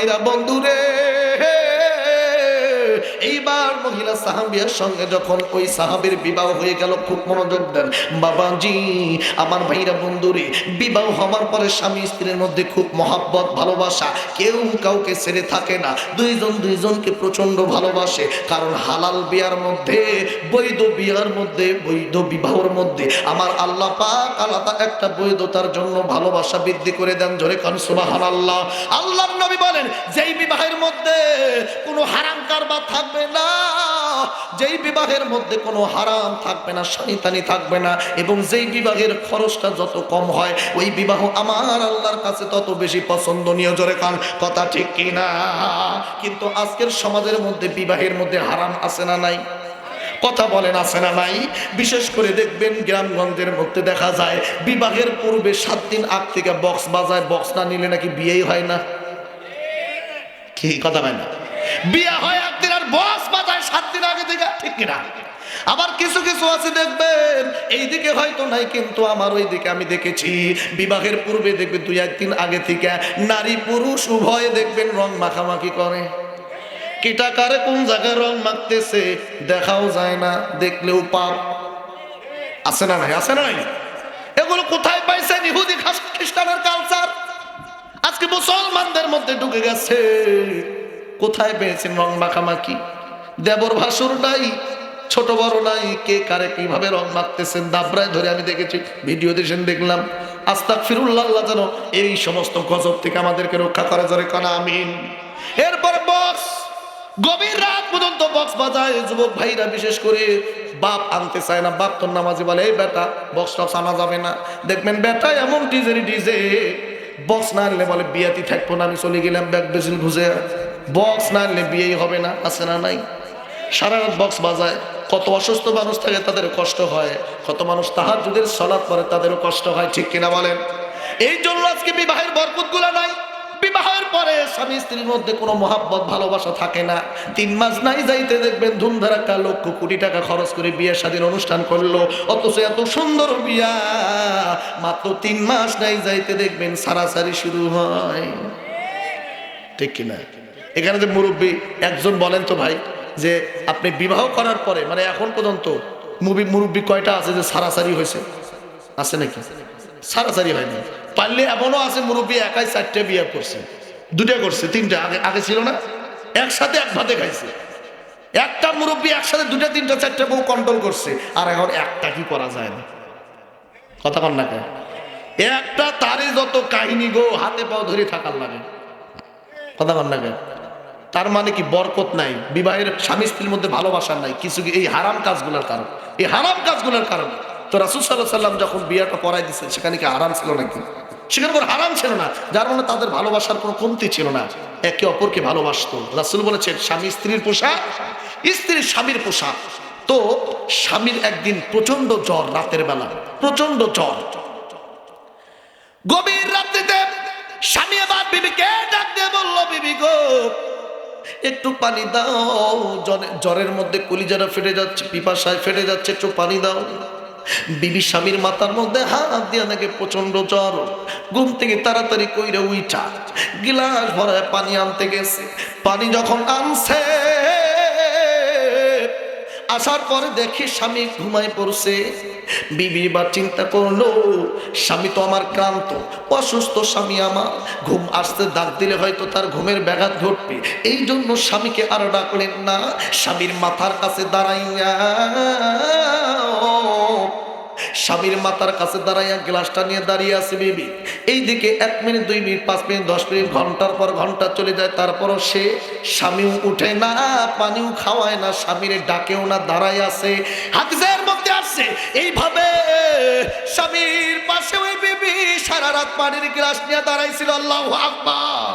ভাইরা বন্ধুরে। মহিলা সাহাবিয়ার সঙ্গে যখন ওই বিবাহ হয়ে গেল, খুব মনোযোগ দেন। বাবাজি, আমার ভাইরা, বন্ধুরে, বিবাহ হওয়ার পরে স্বামী স্ত্রীর মধ্যে খুব মহাব্বত, ভালোবাসা। কেউ কাউকে ছেড়ে থাকে না। দুইজন দুইজনকে প্রচণ্ড ভালোবাসে। কারণ হালাল বিয়ার মধ্যে, বৈধ বিয়ার মধ্যে, বৈধ বিবাহর মধ্যে। আমার আল্লাহ পাক আলাদা একটা বৈধতার জন্য ভালোবাসা বৃদ্ধি করে দেন। জোরে কান সুবাহান আল্লাহ আল্লাহর নবী বলেন, যেই বিবাহের মধ্যে কোনো হারাম কারবার থাকবে না যেই বিবাহের মধ্যে কোনো হারাম থাকবে না, শয়তানি থাকবে না, এবং যেই বিবাহের খরচটা যত কম হয়, ওই বিবাহ আমার আল্লাহর কাছে তত বেশি পছন্দনীয়। জোরে কান, কথা ঠিক কিনা কিন্তু আজকের সমাজের মধ্যে, বিবাহের মধ্যে হারাম আছে না নাই? কথা বলেন, আছে না নাই? বিশেষ করে দেখবেন গ্রামগঞ্জের মধ্যে দেখা যায়, বিবাহের পূর্বে সাত দিন আগ থেকে বক্স বাজায়, বক্স না নিলে নাকি বিয়েই হয় না? কি কথা হয় না। বিয়ে হয় বক্স বাজায় সাত দিন আগে থেকে ঠিক কিনা? আবার কিছু কিছু আছে দেখবেন এইদিকে হয়তো নাই, কিন্তু আমার ওই দিকে আমি দেখেছি। বিবাহের পূর্বে দেখবে দুই একদিন আগে থেকে নারী পুরুষ উভয়ে দেখবেন রং মাখামাখি করে। কিটা কারে কোন জায়গায় রং মাখতেছে, দেখাও যায় না, দেখলেও পাপ। আছে না নাই? আছে নাই? এগুলো কোথায় পাইছেন? ইহুদি খ্রিস্টানের কালচার আজকে মুসলমানদের মধ্যে ঢুকে গেছে। কোথায় পেয়েছেন রং মাখামাখি? দেবর ভাসুর নাই, ছোট বড় নাই, কে কারে কীভাবে রং মাখতেছেন? দাবরায় ধরে আমি দেখেছি, ভিডিও দেশেন দেখলাম আস্তাক ফিরুল্লাহ যেন এই সমস্ত গজব থেকে আমাদেরকে রক্ষা করে, জোরে কানা, আমিন। এরপর বক্স, গভীর রাত পর্যন্ত বক্স বাজায়, যুবক ভাইরা বিশেষ করে বাপ আনতে চায় না, বাপ তোর নামাজি বলে, এই বেটা, বক্স টক্স আনা যাবে না। দেখবেন বেটা এমন ডিজে ডিজে, বক্স না আনলে বলে, বিয়াতি থাকব না, আমি চলে গেলাম, ব্যাগ বেসিল খুঁজে বক্স না আনলে বিয়েই হবে না, আছে না নাই? সারা রাত বক্স বাজায়, কত অসুস্থ মানুষ থাকে তাদের কষ্ট হয়, কত মানুষ তাহার যুগের সলাৎ পরে তাদেরও কষ্ট হয়, ঠিক কিনা বলেন? এই জন্য আজকে বিবাহের বরকত নাই। বিবাহের পরে স্বামী স্ত্রীর মধ্যে কোনো মহাব্বত, ভালোবাসা থাকে না। তিন মাস নাই যাইতে দেখবেন ধুমধারাক্কা লক্ষ কোটি টাকা খরচ করে বিয়ে স্বাধীন অনুষ্ঠান করল। অথচ এত সুন্দর বিয়া, মাত্র তিন মাস নাই যাইতে দেখবেন সারাসারি শুরু হয়। ঠিক কিনা? এখানে যে মুরব্বী একজন বলেন তো ভাই যে আপনি বিবাহ করার পরে মানে এখন পর্যন্ত মুভি মুরব্বী কয়টা আছে যে সারাসারি হয়েছে? আছে নাকি? সারাসারি হয়নি। পারলে এমনও আছে মুরব্বী একাই চারটে বিয়ে করছে। দুটা করছে, তিনটা। আগে আগে ছিল না? একসাথে এক ভাতে খাইছে। একটা মুরব্বী একসাথে দুটা তিনটা, চারটা বউ কন্ট্রোল করছে। আর এখন একটা কি করা যায় না? কথা কন না কেন? একটা তারই যত কাহিনী গো, হাতে পাও ধরে থাকার লাগে। কথা কন না কেন? তার মানে কি বরকত নাই? বিবাহের স্বামী স্ত্রীর মধ্যে ভালোবাসা নাই। কিছু এই হারাম কাজগুলোর কারণ? এই হারাম কাজগুলোর কারণে? তো রাসুল সাল্লাহ সাল্লাম যখন বিয়েটা পড়াই দিচ্ছে সেখানে কি হারাম ছিল নাকি? সেখানে কোনো হারাম ছিল না, যার মানে তাদের ভালোবাসার কোনো কমতি ছিল না। একে অপরকে ভালোবাসতো। রাসুল বলেছেন, স্বামী স্ত্রীর পোশাক, স্ত্রীর স্বামীর পোশাক। তো স্বামীর একদিন প্রচণ্ড জ্বর রাতের বেলা প্রচণ্ড জ্বর। গভীর রাত্রিতে স্বামী আবার বিবিকে ডাক দিয়ে বলল, বিবি গো একটু পানি দাও। জ্বরের মধ্যে কলিজারা ফেটে যাচ্ছে, পিপাসায় ফেটে যাচ্ছে, একটু পানি দাও। বিবি স্বামীর মাথার মধ্যে হাত দিয়ে নাকি প্রচণ্ড জ্বর। ঘুম থেকে তাড়াতাড়ি কইরা উইটা গিলাস ভরায় পানি আনতে গেছে। পানি যখন আনছে, আসার পরে দেখি স্বামী ঘুমায় পড়ছে। বিবি বা চিন্তা করল, স্বামী তো আমার ক্লান্ত, অসুস্থ স্বামী আমার। ঘুম আসতে দাগ দিলে হয়তো তার ঘুমের ব্যাঘাত ঘটবে। এই জন্য স্বামীকে আর ডাকলেন না, স্বামীর মাথার কাছে দাঁড়াইয়া স্বামীর মাতার কাছে দাঁড়াইয়া গ্লাসটা নিয়ে দাঁড়িয়ে আছে বিবি। এইদিকে এক মিনিট, দুই মিনিট, পাঁচ মিনিট, দশ মিনিট, ঘণ্টার পর ঘণ্টা চলে যায়, তারপরও সে স্বামীও উঠে না, পানিও খাওয়ায় না, স্বামীর ডাকেও না, দাঁড়ায় আছে। হাদিসের মধ্যে আসছে, এইভাবে স্বামীর পাশে ওই বিবি সারা রাত পানির গ্লাস নিয়ে দাঁড়াইছিল, আল্লাহ আকবার।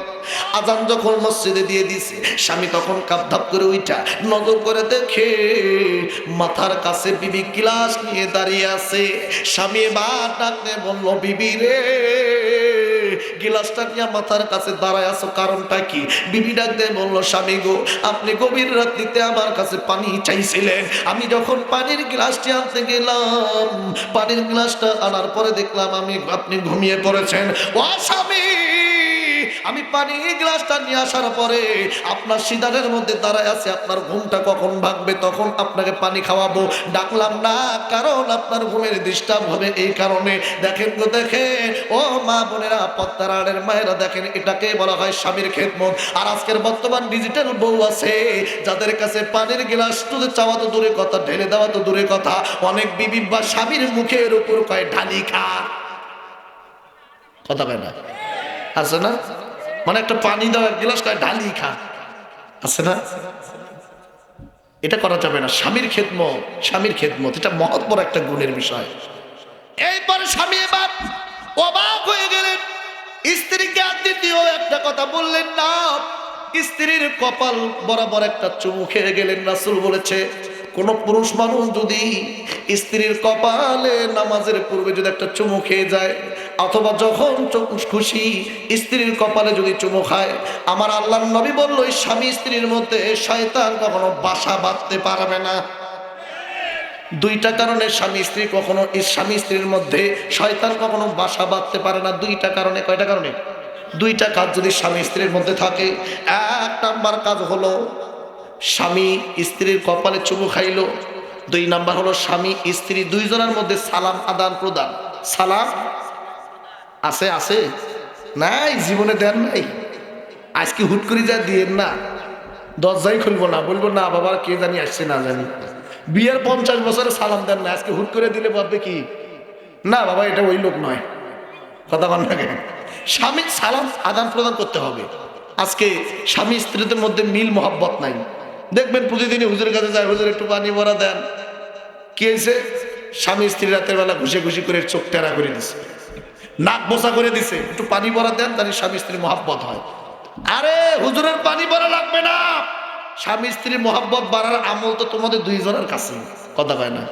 আজান যখন মসজিদে দিয়ে দিছে, স্বামী তখন কাপ ধাপ করে উইটা নজর করে দেখে মাথার কাছে বিবি গ্লাস নিয়ে দাঁড়িয়ে আছে। স্বামী এবার ডাকতে বলল, বিবি রে, গিলাসটা নিয়ে মাথার কাছে দাঁড়ায় আছো, কারণটা কি? বিবি ডাক দিয়ে বলল, স্বামী গো, আপনি গভীর রাত্রিতে আমার কাছে পানি চাইছিলেন। আমি যখন পানির গ্লাসটি আনতে গেলাম, পানির গ্লাসটা আনার পরে দেখলাম আমি, আপনি ঘুমিয়ে পড়েছেন। ও স্বামী আমি পানি গ্লাসটা নিয়ে আসার পরে আপনার সিদারের মধ্যে দাঁড়ায় আছে, আপনার ঘুমটা কখন ভাঙবে তখন আপনাকে পানি খাওয়াবো। ডাকলাম, না, কারণ আপনার ঘুমের ডিস্টার্ব হবে এই কারণে। দেখেন তো দেখে ও মা বোনেরা পত্তারাড়ের মায়েরা দেখেন, এটাকে বলা হয় স্বামীর খেদমত। আর আজকের বর্তমান ডিজিটাল বউ আছে, যাদের কাছে পানির গ্লাস তুলে চাওয়া তো দূরে কথা, ঢেলে দেওয়া তো দূরে কথা। অনেক বিবি বা স্বামীর মুখের উপর কয়, ঢালি খা। কথা কয় না? আছে না? মানে একটা পানি দেওয়া গিলাস কয় ঢালি খা। আছে না? এটা করা যাবে না। স্বামীর খেদমত স্বামীর খেদমত, এটা মহৎ বড় একটা গুণের বিষয়। এইবার স্বামী এবার অবাক হয়ে গেলেন। স্ত্রীকে আর দ্বিতীয় একটা কথা বললেন না। স্ত্রীর কপাল বরাবর একটা চুমু খেয়ে গেলেন রাসুল বলেছে, কোন পুরুষ মানুষ যদি স্ত্রীর কপালে নামাজের পূর্বে যদি একটা চুমু খেয়ে যায় অথবা যখন খুশি স্ত্রীর কপালে যদি চুমু খায়, আমার আল্লাহ নবী বলল, ওই স্বামী স্ত্রীর মধ্যে শয়তান কখনো বাসা বাঁধতে পারবে না। দুইটা কারণে স্বামী স্ত্রী কখনো স্বামী স্ত্রীর মধ্যে শয়তান কখনো বাসা বাঁধতে পারে না। দুইটা কারণে, কয়টা কারণে? দুইটা কাজ যদি স্বামী স্ত্রীর মধ্যে থাকে। এক নাম্বার কাজ হলো, স্বামী স্ত্রীর কপালে চুমু খাইলো। দুই নাম্বার হলো, স্বামী স্ত্রী দুইজনের মধ্যে সালাম আদান প্রদান। সালাম আছে আছে। নাই, জীবনে দেন নাই। আজকে হুট করে যা দিয়েন না, দরজাই খুলবো না, বলব, না, বাবা, কে জানি আসছে না জানি। বিয়ের পঞ্চাশ বছরে সালাম দেন না, আজকে হুট করে দিলে ভাববে কি? না, বাবা, এটা ওই লোক নয়। কথা বল না স্বামী, সালাম আদান প্রদান করতে হবে। আজকে স্বামী স্ত্রীদের মধ্যে মিল, মহাব্বত নাই। দেখবেন প্রতিদিনই হুজুরের কাছে যায়, হুজুর, একটু পানি ভরা দেন। কি হয়েছে? স্বামী স্ত্রী রাতের বেলা ঘুষে ঘুষি করে চোখ টেরা করে দিছে নাক বসা করে দিছে। একটু পানি ভরা দেন, তাহলে স্বামী স্ত্রী মহাব্বত হয়। আরে, হুজুরের পানি ভরা লাগবে না। স্বামী স্ত্রী মহাব্বত বাড়ার আমল তো তোমাদের দুইজনের কাছে। কথা কয় না।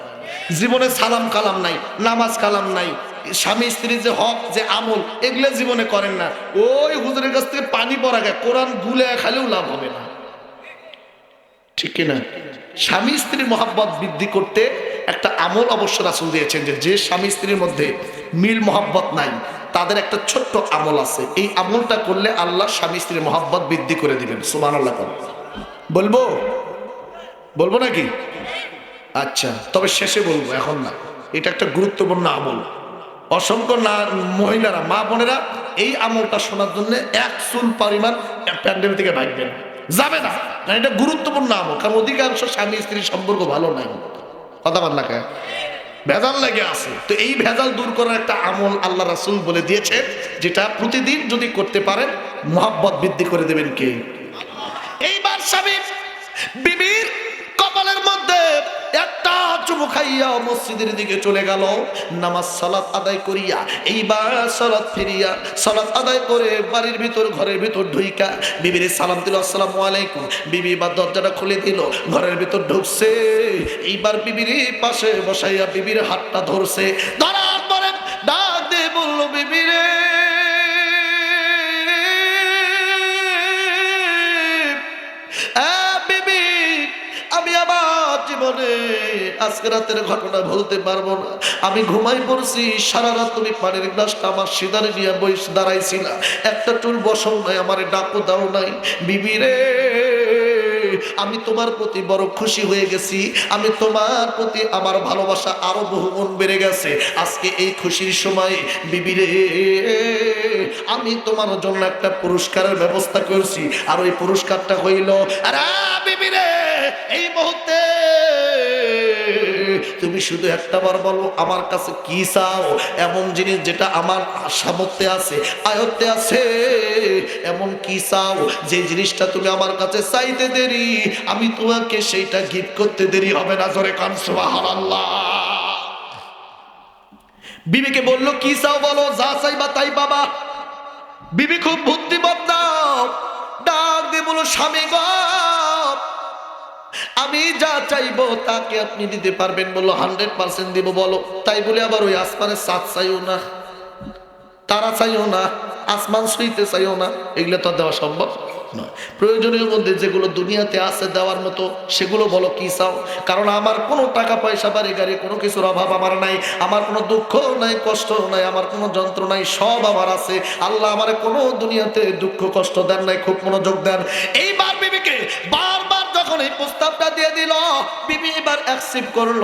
জীবনে সালাম কালাম নাই, নামাজ কালাম নাই। স্বামী স্ত্রীর যে হক, যে আমল, এগুলো জীবনে করেন না। ওই হুজুরের কাছ থেকে পানি পড়া গে কোরআন গুলে খালেও লাভ হবে না। ঠিক কিনা? স্বামী স্ত্রীর মহাব্বত বৃদ্ধি করতে একটা আমল অবশ্য রাসুল দিয়েছেন যে যে স্বামী স্ত্রীর মধ্যে মিল, মহাব্বত নাই, তাদের একটা ছোট্ট আমল আছে। এই আমলটা করলে আল্লাহ স্বামী স্ত্রীর মহাব্বত বৃদ্ধি করে দিবেন। সুমান আল্লাহ বলব? বলব নাকি? আচ্ছা তবে শেষে বলব, এখন না। এটা একটা গুরুত্বপূর্ণ আমল। অসংখ্য না, মহিলারা, মা বোনেরা এই আমলটা শোনার জন্য এক চুল পরিমাণ প্যান্ডেল থেকে ভাগবেন যাবে না এটা গুরুত্বপূর্ণ আমল, কারণ অধিকাংশ স্বামী স্ত্রীর সম্পর্ক ভালো নাই। কথা না ভেজাল লেগে আছে। তো এই ভেজাল দূর করার একটা আমল আল্লাহ রাসুল বলে দিয়েছেন, যেটা প্রতিদিন যদি করতে পারেন, মোহাব্বত বৃদ্ধি করে দেবেন কে? এইবার স্বামী, বিবির কপালের মধ্যে একটা চুমু খাইয়া মসজিদের দিকে চলে গেল। নামাজ সালাত আদায় করিয়া, এইবার সালাত ফিরিয়া, সালাত আদায় করে বাড়ির ভিতর, ঘরের ভিতর ঢুইকা বিবির সালাম দিল, আসসালামু আলাইকুম। বিবি বা দরজাটা খুলে দিল, ঘরের ভিতর ঢুকছে। এইবার বিবির পাশে বসাইয়া বিবির হাতটা ধরছে। ধরার পরে ডাক দিয়ে বলল বিবিরে আমি আমার জীবনে আজকে রাতের ঘটনা বলতে পারব না। আমি ঘুমাই পড়ছি, সারা রাত তুমি পানির গ্লাসটা আমার সিদারে নিয়ে বইস একটা বসও নাই, আমার ডাকও দাও নাই। আমি তোমার প্রতি বড় খুশি হয়ে গেছি। আমি তোমার প্রতি আমার ভালোবাসা আরও বহুগুণ বেড়ে গেছে। আজকে এই খুশির সময়, বিবি রে, আমি তোমার জন্য একটা পুরস্কারের ব্যবস্থা করছি। আর ওই পুরস্কারটা হইল, আরে বিবি রে! এই মুহূর্তে তুমি শুধু একটা বার বলো, আমার কাছে কি চাও? এমন জিনিস যেটা আমার সামর্থ্যে আছে, আয়ত্তে আছে। এমন কি চাও? যে জিনিসটা তুমি আমার কাছে চাইতে দেরি, আমি তোমাকে সেইটা গিফট করতে দেরি হবে না, জোরে কান বিবিকে বলল, কি চাও বলো? যা চাইবা তাই বাবা বিবি খুব বুদ্ধিমত্তা। ডাক দিয়ে বলো স্বামী গো আমি যা চাইব তাকে আপনি দিতে পারবেন বলল হান্ড্রেড পার্সেন্ট দিব বলো। তাই বলে আবার ওই আসমানের সাত চাইও না, তারা চাইও না, আসমান শুইতে চাইও না, এগুলো তো দেওয়া সম্ভব। নয়। প্রয়োজনীয় মধ্যে যেগুলো দুনিয়াতে আছে দেওয়ার মতো, সেগুলো বলো কি চাও? কারণ আমার কোনো টাকা পয়সা, বাড়ি গাড়ি কোনো কিছুর অভাব আমার নাই, আমার কোনো দুঃখ নাই, কষ্ট নাই, আমার কোনো যন্ত্র নাই, সব আমার আছে। আল্লাহ আমার কোনো দুনিয়াতে দুঃখ, কষ্ট দেন নাই, খুব মনোযোগ দেন। এইবার বিবিকে বারবার যখন এই প্রস্তাবটা দিয়ে দিল, বিবি এবার অ্যাকসেপ্ট করল।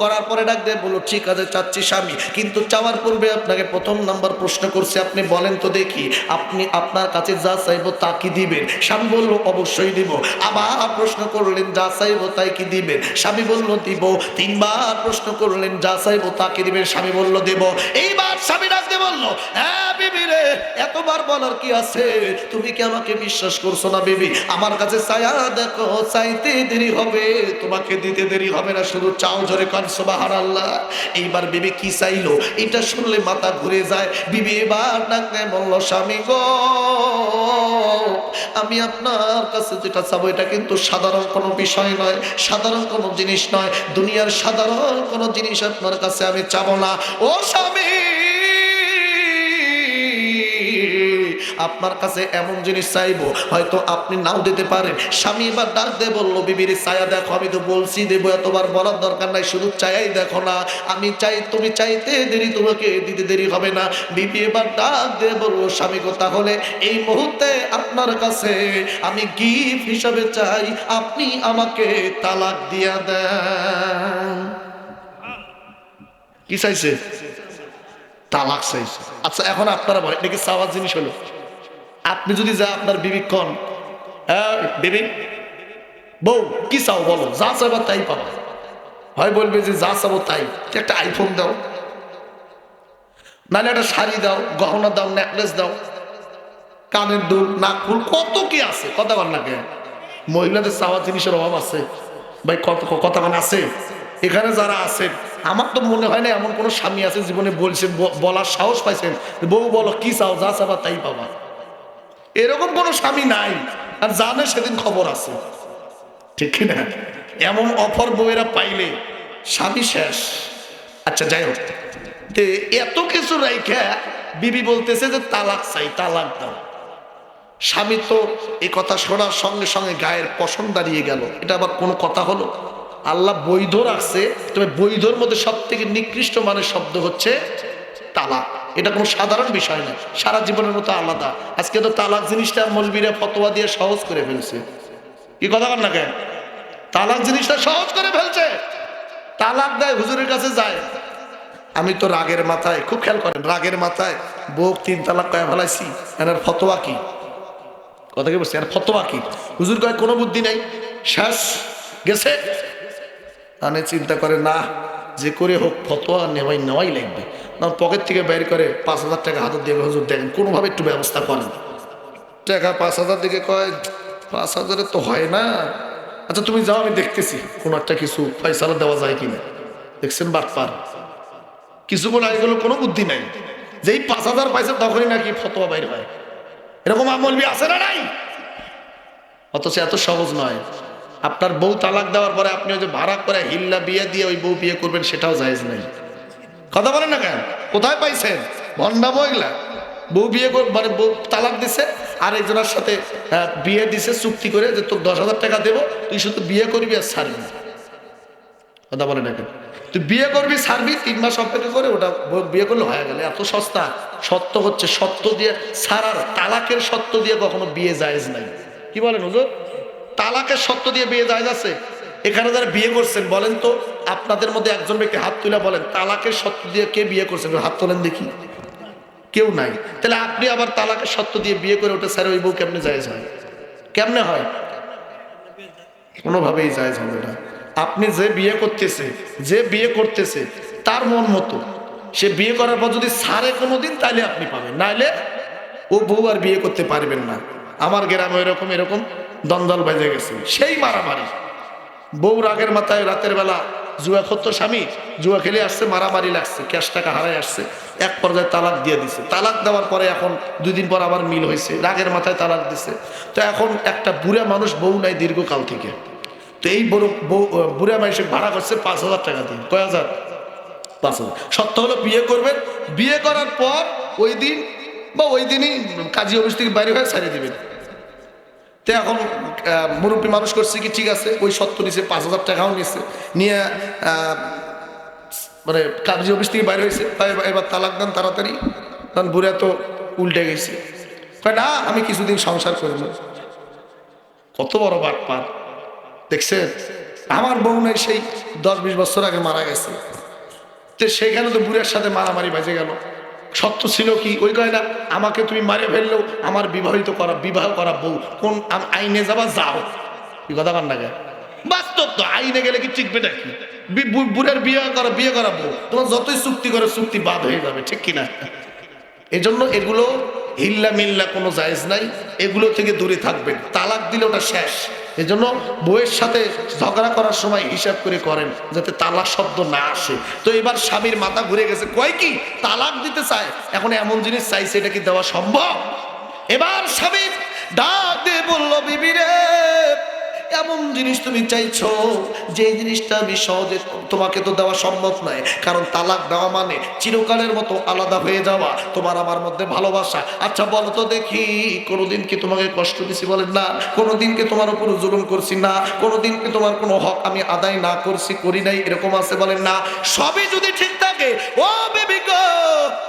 করার পরে ডাক দিয়ে বলল, ঠিক আছে, চাচ্ছি স্বামী। কিন্তু চাওয়ার পূর্বে আপনাকে প্রথম নাম্বার প্রশ্ন করছে, আপনি বলেন তো দেখি, আপনি আপনার কাছে যা চাইব তা কি দিবেন? স্বামী বলল, অবশ্যই দিব। আবার প্রশ্ন করলেন যা চাইব তাই কি দিবেন? স্বামী বলল, দিব। তিনবার প্রশ্ন করলেন যা চাইব তা কি দিবেন? স্বামী বলল, দেব। এইবার স্বামী দিয়ে বলল হ্যাঁ বিবি রে, এতবার বলার কি আছে? তুমি কি আমাকে বিশ্বাস করছ না, বেবি? আমার কাছে চায়া দেখো, চাইতে দেরি হবে। তোমাকে দিতে দেরি হবে না, শুধু চাও জোরে কনসবাহার আল্লাহ এইবার বিবি কি চাইলো? এটা শুনলে মাথা ঘুরে যায়। বিবি এবার ডাকতে বলল, স্বামী গো আমি আপনার কাছে যেটা চাবো, এটা কিন্তু সাধারণ কোনো বিষয় নয়, সাধারণ কোনো জিনিস নয়। দুনিয়ার সাধারণ কোনো জিনিস আপনার কাছে আমি চাবো না। ও স্বামী! আপনার কাছে এমন জিনিস চাইব, হয়তো আপনি নাও দিতে পারেন। স্বামী এবার ডাক দিয়ে বলল, বিবির ছায়া দেখো, আমি তো বলছি দেবো, এতবার বলার দরকার নাই, শুধু চাই দেখো না। আমি চাই, তুমি চাইতে দেরি, তোমাকে দিতে দেরি হবে না। বিবি এবার ডাক দিয়ে বলল, স্বামী গো, তাহলে এই মুহূর্তে আপনার কাছে আমি গিফট হিসাবে চাই, আপনি আমাকে তালাক দিয়া দেন। কি চাইছে? তালাক চাইছে। আচ্ছা এখন আপনারা বলেন, এটা কি চাওয়ার জিনিস হলো? আপনি যদি যা আপনার বিবি কন বিবি বউ, কি চাও বলো? যা চাইবা তাই পাবা। হয় বলবে যে যা চাবো তাই। একটা আইফোন দাও, নাহলে একটা শাড়ি দাও, গহনা দাও নেকলেস দাও, কানের দুল, নাক ফুল, কত কি আছে, কথা বল না কেন? মহিলাদের চাওয়া জিনিসের অভাব আছে। ভাই, কত কথা মানে আছে? এখানে যারা আছেন আমার তো মনে হয় না এমন কোনো স্বামী আছে, জীবনে বলছেন বলার সাহস পাইছেন। বউ বলো, কি চাও, যা চাবা তাই পাবা। এরকম কোনো স্বামী নাই, আর জানে সেদিন খবর আছে। ঠিক কিনা? এমন অফার বউয়েরা পাইলে স্বামী শেষ। আচ্ছা যাই হোক। এত কিছু রাইখা বিবি বলতেছে যে তালাক চাই, তালাক দাও। স্বামী তো এই কথা শোনার সঙ্গে সঙ্গে গায়ের পশম দাঁড়িয়ে গেল। এটা আবার কোনো কথা হলো? আল্লাহ বৈধ রাখছে, তবে বৈধর মধ্যে সব থেকে নিকৃষ্ট মানের শব্দ হচ্ছে তালাক। এটা কোনো সাধারণ বিষয় না। সারা জীবনের মতো আলাদা। আজকে তো তালাক জিনিসটা মলবিরা ফতোয়া দিয়ে সহজ করে ফেলছে। কি কথা বল না কেন? তালাক জিনিসটা সহজ করে ফেলছে। তালাক দেয়, হুজুরের কাছে যায়। আমি তো রাগের মাথায়, খুব খেয়াল করেন, রাগের মাথায় বউ তিন তালাক কয়ে ফেলাইছি। এনার ফতোয়া কি? কথা কি বলছি আর ফতোয়া কি? হুজুর কয়, কোনো বুদ্ধি নেই। শেষ, গেছে। আনে চিন্তা করে, না যে করে হোক ফতোয়া নেওয়াই নেওয়াই লাগবে। না পকেট থেকে বের করে পাঁচ হাজার টাকা হাতে দিয়ে হুজুর, দেখেন, কোনোভাবে একটু ব্যবস্থা করেন। টাকা পাঁচ হাজার দিকে কয়, পাঁচ হাজারে তো হয় না। আচ্ছা তুমি যাও, আমি দেখতেছি, কোনো একটা কিছু ফয়সালা দেওয়া যায় কিনা। দেখছেন বাটপার। কিছুক্ষণ আগে গেলো কোনো বুদ্ধি নাই। যেই পাঁচ হাজার পাইছে তখনই নাকি ফতোয়া বাইর হয়। এরকম আমলবি আছে না নাই? অথচ এত সহজ নয়। আপনার বউ তালাক দেওয়ার পরে আপনি ওই যে ভাড়া করে হিল্লা বিয়ে দিয়ে ওই বউ বিয়ে করবেন, সেটাও জায়েজ নাই। কথা বলেন না কেন? কোথায় পাইছেন? ভণ্ডা মহিলা বউ বিয়ে মানে বউ তালাক দিছে, আর একজনের সাথে বিয়ে দিছে, চুক্তি করে যে তোর দশ হাজার টাকা দেবো, তুই শুধু বিয়ে করবি আর ছাড়বি। কথা বলে না কেন? তুই বিয়ে করবি, ছাড়বি, তিন মাস অপেক্ষা করে ওটা বিয়ে করলে হয়ে গেলে। এত সস্তা সত্য হচ্ছে, সত্য দিয়ে ছাড়ার, তালাকের সত্য দিয়ে কখনো বিয়ে জায়েজ নাই। কি বলেন হুজুর? তালাকের সত্য দিয়ে বিয়ে যায় আছে? এখানে যারা বিয়ে করছেন, বলেন তো, আপনাদের মধ্যে একজন ব্যক্তি হাত তুলে বলেন, তালাকের সত্য দিয়ে কে বিয়ে করছেন? হাত তোলেন দেখি। কেউ নাই। তাহলে আপনি আবার তালাকের সত্য দিয়ে বিয়ে করে ওটা স্যার ওই বউ কেমনে যায় হয়? কেমনে হয়? কোনোভাবেই যায় হবে না। আপনি যে বিয়ে করতেছে, যে বিয়ে করতেছে, তার মন মতো। সে বিয়ে করার পর যদি সারে কোনো দিন তাহলে আপনি পাবেন। নাইলে ও বউ আর বিয়ে করতে পারবেন না। আমার গ্রামে এরকম এরকম। দ্বন্দ্বল বেজে গেছে। সেই মারামারি। বউ রাগের মাথায় রাতের বেলা জুয়া করতো স্বামী, জুয়া খেলে আসছে, মারামারি লাগছে, ক্যাশ টাকা হারায় আসছে, এক পর্যায়ে তালাক দিয়ে দিছে। তালাক দেওয়ার পরে এখন দুই দিন পর আবার মিল হয়েছে, রাগের মাথায় তালাক দিছে। তো এখন একটা বুড়া মানুষ বউ নাই দীর্ঘকাল থেকে। তো এই বড় বউ বুড়া মানুষে ভাড়া করছে পাঁচ হাজার টাকা দিয়ে। কয় হাজার? পাঁচ হাজার। সত্য হলো বিয়ে করবেন। বিয়ে করার পর ওই দিন বা ওই দিনই কাজী অফিস থেকে বাইরে হয়ে ছাড়িয়ে দিবেন। তো এখন মুরব্বী মানুষ করছে কি, ঠিক আছে, ওই সত্য নিছে পাঁচ হাজার টাকাও নিছে নিয়ে মানে কাজী অফিস থেকে বাইরে হয়েছে। এবার- তালাক দেন তাড়াতাড়ি। কারণ বুড়া তো উল্টে গেছে। না, আমি কিছুদিন সংসার করব। কত বড় বাট পার দেখছেন? আমার বউ নাই, সেই দশ বিশ বছর আগে মারা গেছে। তো সেখানে তো বুড়ের সাথে মারামারি বাজে গেল। সত্য ছিল কি? ওই কয় না আমাকে তুমি মারে ফেললেও আমার বিবাহিত করা, বিবাহ করা বউ কোন আইনে যাবা? যাও। কি কথা কান না বাস্তব তো, আইনে গেলে কি টিকবে নাকি? বুড়ের বিয়ে করা বিয়ে করা বউ। তোমার যতই চুক্তি করে, চুক্তি বাদ হয়ে যাবে, ঠিক কিনা? এজন্য এগুলো হিল্লা মিল্লা কোনো জায়েজ নাই। এগুলো থেকে দূরে থাকবেন। তালাক দিলে ওটা শেষ। এজন্য বউয়ের সাথে ঝগড়া করার সময় হিসাব করে করেন যাতে তালাক শব্দ না আসে। তো এবার স্বামীর মাথা ঘুরে গেছে। কয় কি? তালাক দিতে চায়। এখন এমন জিনিস চাইছে এটা কি দেওয়া সম্ভব? এবার স্বামী ডাক দিয়ে বলল, বিবি রে এমন জিনিস তুমি চাইছো যে জিনিসটা আমি সহজে তোমাকে তো দেওয়া সম্ভব নয়। কারণ তালাক দেওয়া মানে চিরকালের মতো আলাদা হয়ে যাওয়া, তোমার আমার মধ্যে ভালোবাসা। আচ্ছা বলো তো দেখি, কোনোদিন কি তোমাকে কষ্ট দিছি বলেন না? কোনোদিন কি তোমার উপর জুলুম করছি না? কোনোদিন কি তোমার কোনো হক আমি আদায় না করছি, করি নাই, এরকম আছে বলেন না? সবই যদি ঠিক থাকে, ও বেবি গো,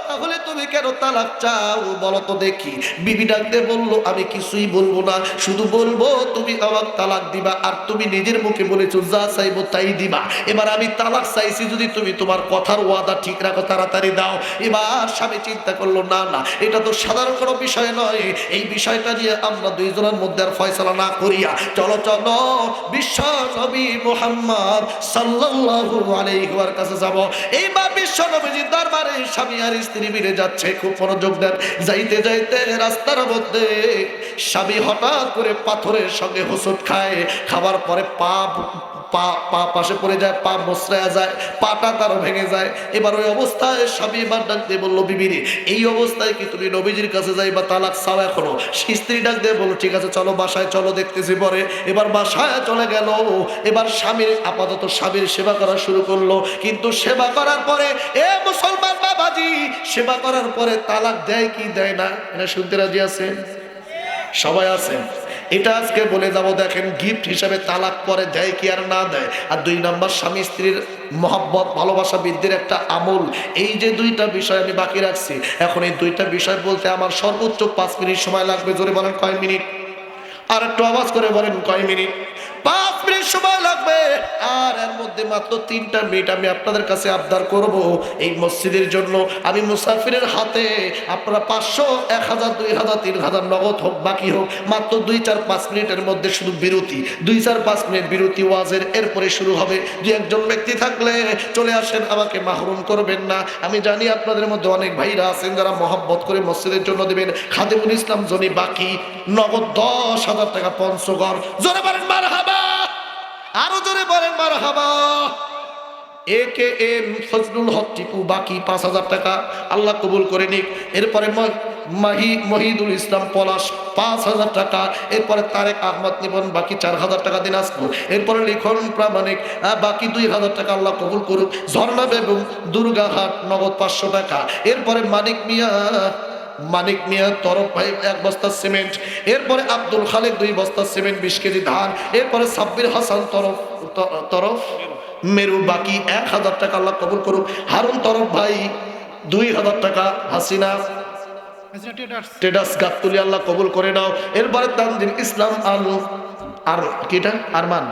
তাহলে তুমি কেন তালাক চাও? বলো তো দেখি। বিবি ডাকতে বলল, আমি কিছুই বলব না। শুধু বলব, তুমি আমার তালাক দিবা, আর তুমি নিজের মুখে বলেছ যা চাইব তাই দিবা। এবার আমি তালাক চাইছি যদি তুমি তোমার কথার ওয়াদা ঠিক রাখো, তাড়াতাড়ি দাও। এবার স্বামী চিন্তা করল, না না, এটা তো সাধারণ কোনো বিষয় নয়। এই বিষয়টা নিয়ে আমরা দুইজনের মধ্যে আর ফয়সলা না করিয়া, চলো চলো, বিশ্ব নবী মোহাম্মদ সাল্লাল্লাহু আলাইহি ওয়ার কাছে যাব। এইবার বিশ্ব নবীজির দরবারে স্বামী আর স্ত্রী মিলে যাচ্ছে, খুব মনোযোগ দেন। যাইতে যাইতে রাস্তার মধ্যে স্বামী হঠাৎ করে পাথরের সঙ্গে হোসট খায়। খাবার পরে পা পা পাশে পড়ে যায়, পা মশরায়া যায়, পাটা তারও ভেঙে যায়। এবার ওই অবস্থায় স্বামী এবার ডাক দিয়ে বলল, বিবিরে, এই অবস্থায় কি তুমি নবীজির কাছে যাই বা তালাক চাও এখনও? স্ত্রী ডাক দিয়ে বলল, ঠিক আছে, চলো বাসায়, চলো দেখতেছি পরে। এবার বাসায় চলে গেল। এবার স্বামীর, আপাতত স্বামীর সেবা করা শুরু করল। কিন্তু সেবা করার পরে, এ মুসলমান বাবাজি, সেবা করার পরে তালাক দেয় কি দেয় না? এটা শুনতে রাজি আছেন? সবাই আছেন? এটা আজকে বলে যাব, দেখেন গিফট হিসাবে তালাক পরে দেয় কি আর না দেয়? আর দুই নম্বর, স্বামী স্ত্রীর মহাব্বত, ভালোবাসা বৃদ্ধির একটা আমল। এই যে দুইটা বিষয় আমি বাকি রাখছি, এখন এই দুইটা বিষয় বলতে আমার সর্বোচ্চ পাঁচ মিনিট সময় লাগবে, জোরে বলেন কয় মিনিট? আর একটু আওয়াজ করে বলেন কয় মিনিট? পাঁচ মিনিট সময় লাগবে। মধ্যে মাত্র তিনটা মিনিট আমি আপনাদের কাছে আবদার করব এই মসজিদের জন্য। আমি মুসাফিরের হাতে আপনারা পাঁচশো, এক হাজার, দুই হাজার, তিন হাজার নগদ হোক, বাকি হোক, মাত্র দুই, চার, পাঁচ মিনিটের মধ্যে শুধু বিরতি। দুই, চার, পাঁচ মিনিট বিরতি ওয়াজের, এরপরে শুরু হবে। যে একজন ব্যক্তি থাকলে চলে আসেন, আমাকে মাহরুম করবেন না। আমি জানি আপনাদের মধ্যে অনেক ভাইরা আছেন যারা মহাব্বত করে মসজিদের জন্য দেবেন। খাদিমুল ইসলাম জনি বাকি নগদ দশ হাজার টাকা পঞ্চগড়। জোরে বলেন মার হাবা আরও জোরে বলেন মার হাবা A K M Fazlul Haque Tipu, বাকি পাঁচ হাজার টাকা আল্লাহ কবুল করে নিক। এরপরে মাহি, মহিদুল ইসলাম পলাশ, পাঁচ হাজার টাকা। এরপরে তারেক আহমদ নিবন, বাকি চার হাজার টাকা দিনাজপুর। এরপরে লিখন প্রামাণিক বাকি দুই হাজার টাকা আল্লাহ কবুল করুক। ঝর্ণা বেগম, দুর্গাহাট, নগদ পাঁচশো টাকা। এরপরে মানিক মিয়া মানিক মিয়া তরফ ভাই এক বস্তা সিমেন্ট এরপরে আব্দুল খালেক দুই বস্তা সিমেন্ট বিশ কেজি ধান এরপরে সাব্বির হাসান তরফ তরফ মেরু বাকি এক হাজার টাকা আল্লাহ কবুল করুক। হারুন তরফ ভাই দুই হাজার টাকা হাসিনা। টেডাস গাতুলি আল্লাহ কবুল করে নাও। এরপরে তানজিল ইসলাম আল আর কিটা আরমান।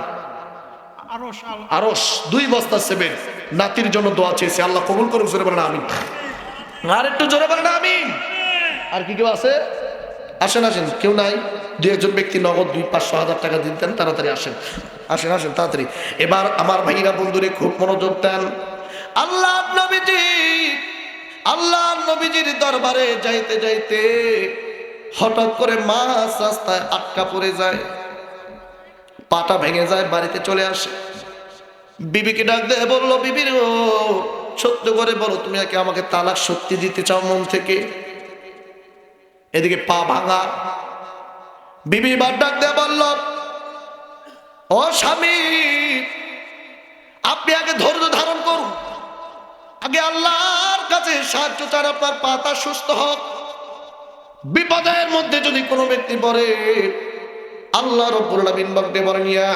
আরস দুই বস্তা সিমেন্ট। নাতির জন্য দোয়া চেয়েছে। আল্লাহ কবুল করুক জোরে বলেন আমিন। আর একটু জোরে বলেন আমিন। আর কি কেউ আছে? আসেন আসেন, কেউ নাই। দুই একজন ব্যক্তি নগদ দুই পাঁচশো হাজার টাকা দিতেন তাড়াতাড়ি আসেন। আসেন আসেন, তাড়াতাড়ি। এবার আমার ভাইরা, বন্ধুরে, খুব মনোযোগ দেন। আল্লাহ নবীজি, আল্লাহ নবীজির দরবারে যাইতে যাইতে হঠাৎ করে মাছ রাস্তায় আটকা পড়ে যায়। পাটা ভেঙে যায়, বাড়িতে চলে আসে। বিবিকে ডাক দিয়ে বলল বিবির ও, সত্য করে বলো, তুমি একে আমাকে তালাক সত্যি দিতে চাও মন থেকে? এদিকে পা ভাঙা। বিবি বার ডাক দিয়ে বলল, ও স্বামী, আপনি আগে ধৈর্য ধারণ করুন। আগে আল্লাহর কাছে সাহায্য চান আপনার পাতা সুস্থ হোক। বিপদের মধ্যে যদি কোনো ব্যক্তি পড়ে, আল্লাহ রব্বুল আলামিন বলতে বলেন, ইয়া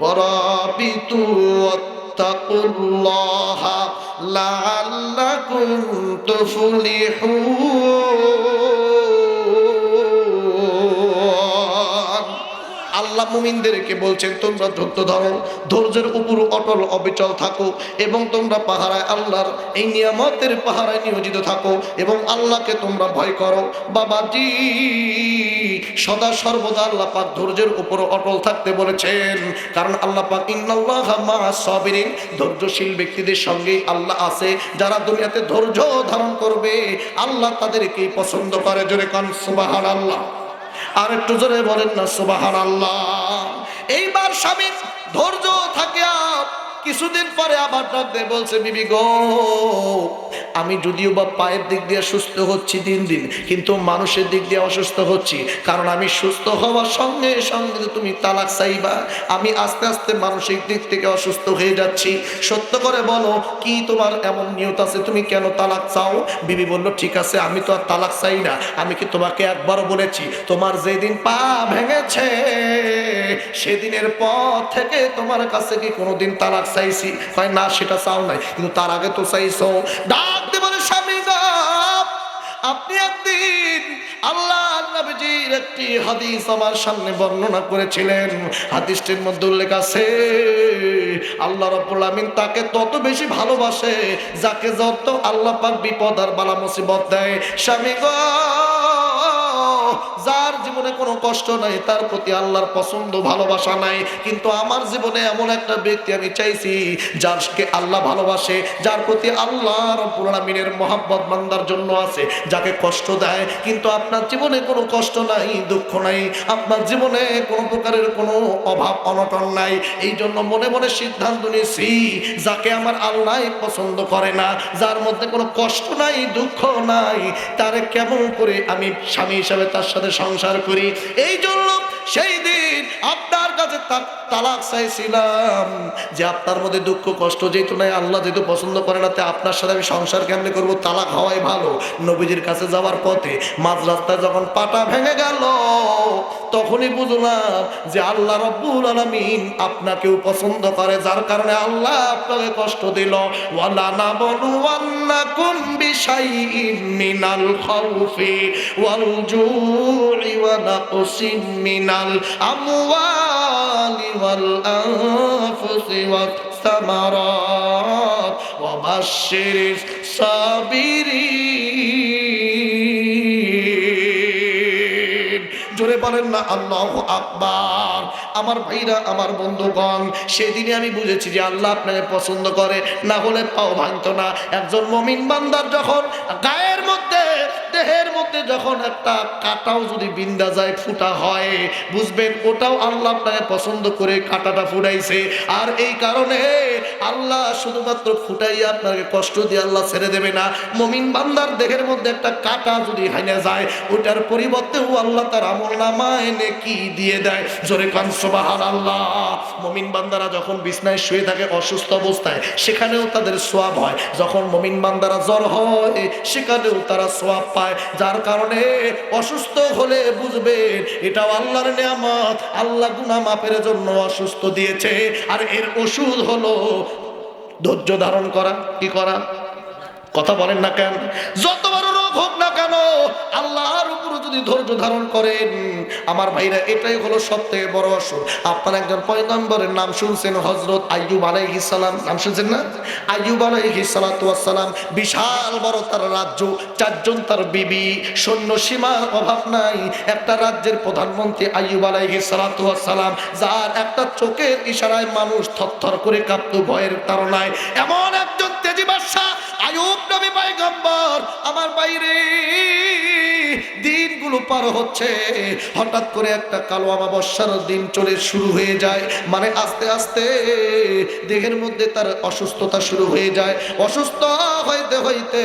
ورابطوا واتقوا الله لعلكم تفلحون. আল্লাহ মুমিনদেরকে বলছেন, তোমরা ধৈর্য ধরো, ধৈর্যের উপর অটল অবিচল থাকো এবং তোমরা পাহারায় আল্লাহর এই নিয়ামতের পাহারায় নিয়োজিত থাকো এবং আল্লাহকে তোমরা ভয় করো। বাবাজি, সদা সর্বদা আল্লাহ পাক ধৈর্যের উপর অটল থাকতে বলেছেন, কারণ আল্লাহ পাক ইন্নাল্লাহ মা সাবিরিন, ধৈর্যশীল ব্যক্তিদের সঙ্গেই আল্লাহ আছে, যারা দুনিয়াতে ধৈর্য ধারণ করবে, আল্লাহ তাদেরকেই পছন্দ করে। জোরে কান, সুবহানাল্লাহ। আর একটু জোরে বলেন না সুবাহান আল্লাহ এইবার স্বামী ধৈর্য থাকিয়া কিছুদিন পরে আবার ডাক দিয়ে বলছে, বিবি গো, আমি যদিও বা পায়ের দিক দিয়ে সুস্থ হচ্ছি দিন দিন, কিন্তু মানুষের দিক দিয়ে অসুস্থ হচ্ছি। কারণ আমি সুস্থ হওয়ার সঙ্গে সঙ্গে তুমি তালাক চাইবা। আমি আস্তে আস্তে মানসিক দিক থেকে অসুস্থ হয়ে যাচ্ছি। সত্য করে বলো, কি তোমার এমন নিয়ত আছে? তুমি কেন তালাক চাও? বিবি বলল, ঠিক আছে, আমি তো আর তালাক চাই না। আমি কি তোমাকে একবারও বলেছি, তোমার যেদিন পা ভেঙেছে, সেদিনের পর থেকে তোমার কাছে কি কোনোদিন তালাক চাইছি। হয় না, সেটা চাও নাই। কিন্তু তার আগে তো চাইছো। ডাক দিয়ে বলে, স্বামী আপনি একদিন আল্লাহ নবীজির একটি হাদিস আমার সামনে বর্ণনা করেছিলেন। হাদিসটির মধ্যে উল্লেখ আছে, আল্লাহ রাব্বুল আমিন তাকে তত বেশি ভালোবাসে যাকে যত আল্লাহ পাক বিপদ আর বালা মুসিবত দেয়। স্বামী গো যার জীবনে কোনো কষ্ট নাই, তার প্রতি আল্লাহর পছন্দ, ভালোবাসা নাই। কিন্তু আমার জীবনে এমন একটা ব্যক্তি আমি চাইছি, যারকে আল্লাহ ভালোবাসে, যার প্রতি আল্লাহ রব্বুল আলামিনের মহাব্বত বান্দার জন্য আছে, যাকে কষ্ট দেয়। কিন্তু আপনার জীবনে কোনো কষ্ট নাই, দুঃখ নাই। আপনার জীবনে কোনো প্রকারের কোনো অভাব, অনটন নাই। এই জন্য মনে মনে সিদ্ধান্ত নিয়েছি, যাকে আমার আল্লাহ পছন্দ করে না, যার মধ্যে কোনো কষ্ট নাই, দুঃখ নাই, তারে কেমন করে আমি স্বামী হিসাবে তার সাথে সংসার করি। এই জন্য সেই দিন আপনার কাছে তালাক চাইছিলাম যে আপনার মধ্যে দুঃখ, কষ্ট যেহেতু নাই, আল্লাহ যেহেতু পছন্দ করে না তাই আপনার সাথে আমি সংসার কেমনে করব? তালাক হওয়াই ভালো। নবীজির কাছে যাওয়ার পথে মাঝ রাস্তায় যখন পাটা ভেঙে গেল, তখনই বুঝলাম যে আল্লাহ রব্বুল আলামিন আপনাকেও পছন্দ করে, যার কারণে আল্লাহ আপনাকে কষ্ট দিল। ওয়ালা না বলু আন্নাকুম বিশাইইন মিনাল খাউফি ওয়াল জু'i ওয়া নাকসিম মিনাল আমওয়ালি ওয়াস সামারাত ওয়া বাশশিরিস সাবিরিন জোরে বলেন না, আল্লাহ আমার ভাইরা, আমার বন্ধুগণ সেদিনে আমি বুঝেছি যে আল্লাহ আপনাকে পছন্দ করে, না হলে পাও ভাঙতো না। একজন মমিন বান্দার যখন গায়ের মধ্যে দেহের মধ্যে যখন একটা কাটাও যদি বিন্দা যায়, ফুটা হয়, বুঝবেন, ওটাও আল্লাহ আপনাকে পছন্দ করে কাটাটা ফুটাইছে। আর এই কারণে আল্লাহ শুধুমাত্র ফুটাই আপনাকে কষ্ট দিয়ে আল্লাহ ছেড়ে দেবে না। মমিন বান্দার দেহের মধ্যে একটা কাটা যদি হাইনে যায়, ওটার পরিবর্তেও আল্লাহ তার আমল নামায় কি দিয়ে দেয়। জোরে কান সোবাহার আল্লাহ মমিন বান্দারা যখন বিছনায় শুয়ে থাকে অসুস্থ অবস্থায়, সেখানেও তাদের সোয়াব হয়। যখন মমিন বান্দারা জ্বর হয়, সেখানেও তারা সোয়াব পায়। যার কারণে অসুস্থ হলে বুঝবেন, এটাও আল্লাহর নিয়ামত। আল্লাহ গুনা মাপের জন্য অসুস্থ দিয়েছে। আর এর ওষুধ হলো ধৈর্য ধারণ করা। কি করা? কথা বলেন না কেন? যতবার হোক না কেন, আল্লাহর উপর যদি ধৈর্য ধারণ করেন, আমার ভাইরা, এটাই হলো সব থেকে বড় অসুখ আপনার একজন পয়গম্বরের নাম শুনছেন হজরত আইয়ুব আলাইহিস সালাম। নাম শুনছেন না? আইয়ুব আলাইহিস সালাতু ওয়াসসালাম বিশাল বড় তার রাজ্য, চারজন তার বিবি, সৈন্য সীমার অভাব নাই। একটা রাজ্যের প্রধানমন্ত্রী আইয়ুব আলাইহিস সালাতু ওয়াসসালাম, যার একটা চোখের ইশারায় মানুষ থরথর করে কাঁপতো ভয়ের তাড়নায়। এমন একজন তেজি বাদশা আয়ুব নবী পাইগম্বর আমার বাইরে দিনগুলো পার হচ্ছে, হঠাৎ করে একটা কালো আমাবস্যার দিন চলে শুরু হয়ে যায়। মানে আস্তে আস্তে দেহের মধ্যে তার অসুস্থতা শুরু হয়ে যায়। অসুস্থ হইতে হইতে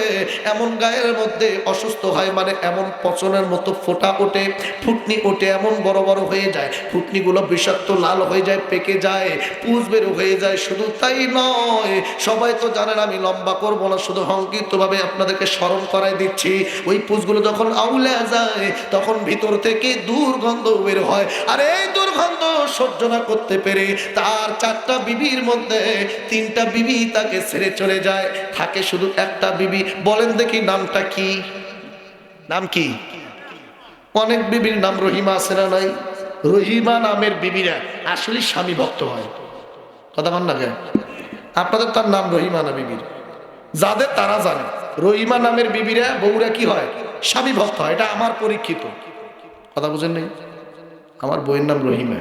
এমন গায়ের মধ্যে অসুস্থ হয় মানে এমন পচনের মতো ফোটা ওঠে, ফুটনি ওঠে, এমন বড় বড় হয়ে যায়। ফুটনিগুলো বিষাক্ত লাল হয়ে যায়, পেকে যায় পুষ বের হয়ে যায়। শুধু তাই নয়, সবাই তো জানেন আমি লম্বা করব না, শুধু সংক্ষিপ্তভাবে আপনাদেরকে স্মরণ করাই দিচ্ছি। ওই পুষগুলো যখন আউলে যায় তখন ভিতর থেকে দুর্গন্ধ বের হয়। আর এই দুর্গন্ধ সহ্য না করতে পেরে তার চারটা বিবির মধ্যে তিনটা বিবি তাকে ছেড়ে চলে যায়। থাকে শুধু একটা বিবি। বলেন দেখি নামটা কি? নাম কি? অনেক বিবির নাম রহিমা আছে না নাই? রহিমা নামের বিবিরা আসলে স্বামী ভক্ত হয়। কথা মান না আপনাদের তার নাম রহিমা না বিবির। যাদের তারা জানে। রহিমা নামের বিবিরা বউরা কি হয়? স্বামী ভক্ত হয়। এটা আমার পরীক্ষিত। কথা বুঝেন নেই? আমার বইয়ের নাম রহিমা।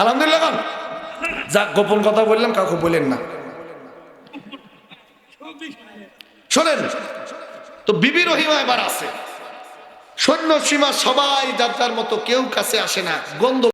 আলহামদুলিল্লাহ। যাক গোপন কথা বললাম কাউকে বললেন না। শোনেন তো বিবি রহিমা এবার আছে। সৈন্য সীমা সবাই যার মতো কেউ কাছে আসে না। গন্ধ